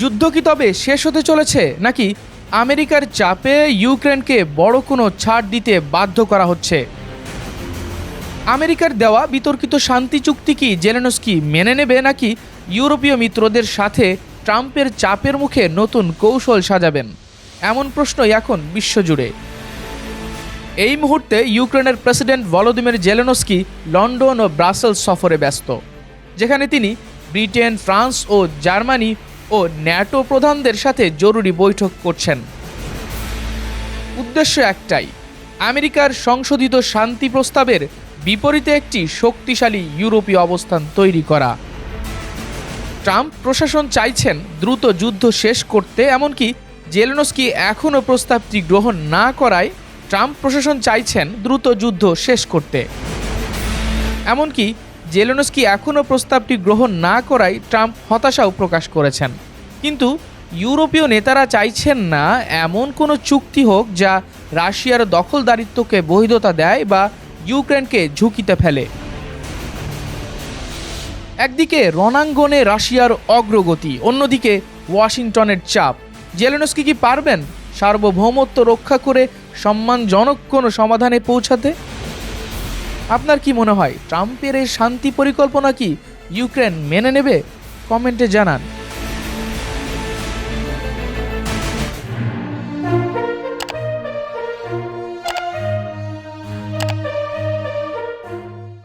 যুদ্ধ কি তবে শেষ হতে চলেছে? নাকি আমেরিকার চাপে ইউক্রেনকে বড় কোনো ছাড় দিতে বাধ্য করা হচ্ছে? আমেরিকার দেওয়া বিতর্কিত শান্তি চুক্তি কি জেলেনস্কি মেনে নেবে, নাকি ইউরোপীয় মিত্রদের সাথে ট্রাম্পের চাপের মুখে নতুন কৌশল সাজাবেন? এমন প্রশ্নই এখন বিশ্বজুড়ে। এই মুহূর্তে ইউক্রেনের প্রেসিডেন্ট ভলোদিমির জেলেনস্কি লন্ডন ও ব্রাসেলস সফরে ব্যস্ত, যেখানে তিনি ব্রিটেন, ফ্রান্স ও জার্মানি ও ন্যাটো প্রধানদের সাথে জরুরি বৈঠক করছেন। উদ্দেশ্য একটাই, আমেরিকার সংশোধিত শান্তি প্রস্তাবের বিপরীতে একটি শক্তিশালী ইউরোপীয় অবস্থান তৈরি করা। ট্রাম্প প্রশাসন চাইছেন দ্রুত যুদ্ধ শেষ করতে, এমনকি জেলেনস্কি এখনও প্রস্তাবটি গ্রহণ না করায় ট্রাম্প প্রশাসন চাইছেন দ্রুত যুদ্ধ শেষ করতে। এমনকি জেলেনস্কি এখনও প্রস্তাবটি গ্রহণ না করায় ট্রাম্প হতাশাও প্রকাশ করেছেন। কিন্তু ইউরোপীয় নেতারা চাইছেন না এমন কোনো চুক্তি হোক যা রাশিয়ার দখলদারিত্বকে বৈধতা দেয় বা ইউক্রেনকে ঝুঁকিতে ফেলে। একদিকে রণাঙ্গনে রাশিয়ার অগ্রগতি, অন্যদিকে ওয়াশিংটনের চাপ। জেলেনস্কি কি পারবেন সার্বভৌমত্ব রক্ষা করে সম্মানজনক কোনো সমাধানে পৌঁছাতে? আপনার কি মনে হয়, ট্রাম্পের এই শান্তি পরিকল্পনা কি ইউক্রেন মেনে নেবে? কমেন্টে জানান।